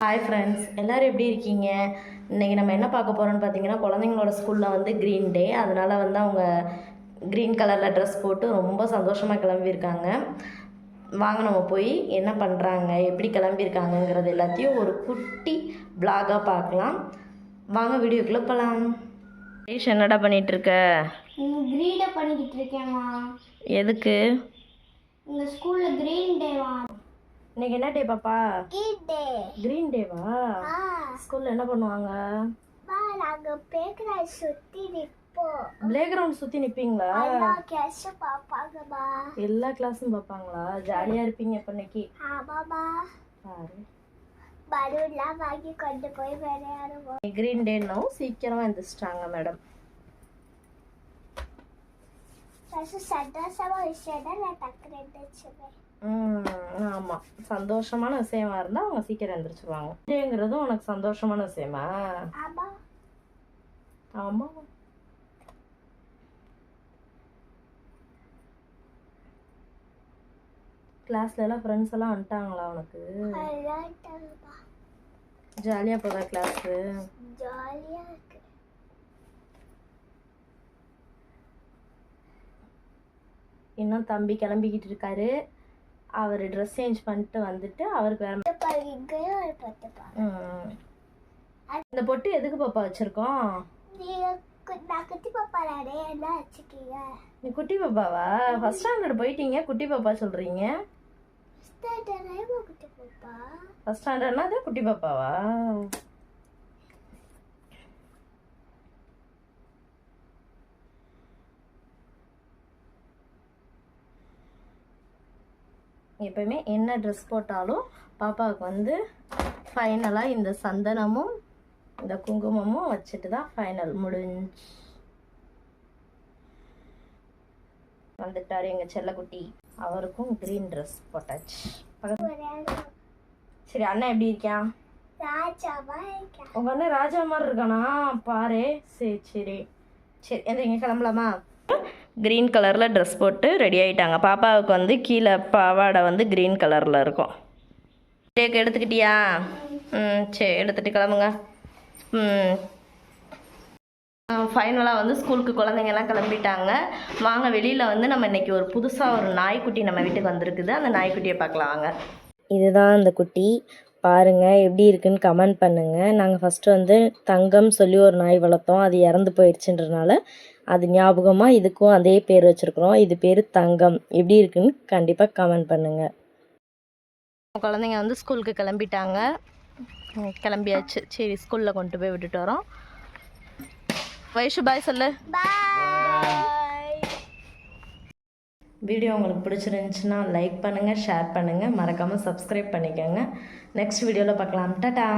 Hi friends எல்லோரும் எப்படி இருக்கீங்க? இன்றைக்கி நம்ம என்ன பார்க்க போகிறோம்னு பார்த்தீங்கன்னா குழந்தைங்களோட ஸ்கூலில் வந்து க்ரீன் டே அதனால் வந்து அவங்க க்ரீன் கலரில் ட்ரெஸ் போட்டு ரொம்ப சந்தோஷமாக கிளம்பியிருக்காங்க. வாங்க நம்ம போய் என்ன பண்ணுறாங்க எப்படி கிளம்பியிருக்காங்கங்கிறது எல்லாத்தையும் ஒரு குட்டி vlog-ஆ பார்க்கலாம். வாங்க வீடியோக்குள்ளே போகலாம் ரேஷ் என்னடா பண்ணிகிட்ருக்க கிரீட பண்ணிக்கிட்டு இருக்கேம்மா. எதுக்கு? இந்த ஸ்கூல்ல கிரீன் டேவா இன்னைக்கு என்ன டே பாப்பா? கிரீன் டே க்ரீன் டேவா ஸ்கூலில் என்ன பண்ணுவாங்க? பா நாங்க பேக்கரை சுத்தி நிப்போம். ப்ளே கிரவுண்ட் சுற்றி நிற்பீங்களா எல்லா கேஷ் பாப்பாங்கம்மா எல்லா கிளாஸும் பார்ப்பாங்களா? ஜாலியாக இருப்பீங்க இப்போ இன்னைக்கு. ஆமாம்மா. பாரு. பலூன்லாம் வாங்கி கொண்டு போய் விளையாடுவோம். க்ரீன் டேன்னும் சீக்கிரமாக எழுந்திரிச்சிட்டாங்க மேடம் ஃபஸ்ட்டு சந்தோஷமா விஷயம் தான் நான் டக்குனு இருந்துச்சுவேன் ம் ஆமாம் சந்தோஷமான விஷயமா இருந்தால் அவங்க சீக்கிரம் எழுந்திரிச்சிருவாங்க டேங்கிறதும் உனக்கு சந்தோஷமான விஷயமா? ஆமா. ஆமாம் கிளாஸ்ல எல்லாம் ஃப்ரெண்ட்ஸ் எல்லாம் வந்துட்டாங்களா உனக்கு? ஜாலியாக போதா கிளாஸு ஜாலியா இன்னும் தம்பி கிளம்பிக்கிட்டு இருக்காரு. அவர் ட்ரெஸ் சேஞ்ச் பண்ணிட்டு வந்துட்டு அவருக்கு வேற. இந்த பொட்டு எதுக்கு பாப்பா வச்சிருக்கோம்? நீ குட்டி பாப்பாவா? ஃபர்ஸ்ட் ஸ்டாண்டர்ட் போயிட்டீங்க குட்டி பாப்பா சொல்றீங்க. ஃபர்ஸ்ட் ஸ்டாண்டர்ட்னா குட்டி பாப்பாவா? எப்பயுமே என்ன ட்ரெஸ் போட்டாலும் பாப்பாவுக்கு வந்து ஃபைனலாக இந்த சந்தனமும் இந்த குங்குமமும் வச்சுட்டு தான் ஃபைனல் முடிஞ்சு. வந்துட்டாரு எங்க செல்லக்குட்டி. அவருக்கும் க்ரீன் ட்ரெஸ் போட்டாச்சு. சரி அண்ணன் எப்படி இருக்கான்? உங்க அண்ணன் ராஜா மாதிரி இருக்கானா? பாரு. சரி சரி. சரி எந்திரிங்க கிளம்பலாமா? க்ரீன் கலரில் ட்ரெஸ் போட்டு ரெடி ஆகிட்டாங்க பாப்பாவுக்கு வந்து கீழே பாவாடை வந்து க்ரீன் கலரில் இருக்கும். டேக் எடுத்துக்கிட்டியா? ம் சரி எடுத்துகிட்டு கிளம்புங்க. ம். ஃபைனலாக வந்து ஸ்கூலுக்கு குழந்தைங்க எல்லாம் கிளம்பிட்டாங்க. வாங்க வெளியில் வந்து நம்ம இன்றைக்கி ஒரு புதுசாக ஒரு நாய்க்குட்டி நம்ம வீட்டுக்கு வந்திருக்குது. அந்த நாய்க்குட்டியை பார்க்கலாம் வாங்க. இதுதான் அந்த குட்டி. பாருங்கள் எப்படி இருக்குன்னு கமெண்ட் பண்ணுங்கள் நாங்கள் ஃபஸ்ட்டு வந்து தங்கம் சொல்லி ஒரு நாய் வளர்த்தோம். அது இறந்து போயிடுச்சுன்றனால அது ஞாபகமாக இதுக்கும் அதே பேர் வச்சுருக்குறோம். இது பேர் தங்கம். எப்படி இருக்குன்னு கண்டிப்பாக கமெண்ட் பண்ணுங்க. குழந்தைங்க வந்து ஸ்கூலுக்கு கிளம்பிட்டாங்க. கிளம்பியாச்சு. சரி ஸ்கூலில் கொண்டு போய் விட்டுட்டு வரோம். வைஷு பாய் சொல்லு. வீடியோ உங்களுக்கு பிடிச்சிருந்துச்சுன்னா லைக் பண்ணுங்கள் ஷேர் பண்ணுங்கள் மறக்காமல் சப்ஸ்கிரைப் பண்ணிக்கோங்க. நெக்ஸ்ட் வீடியோவில் பார்க்கலாம். டாடா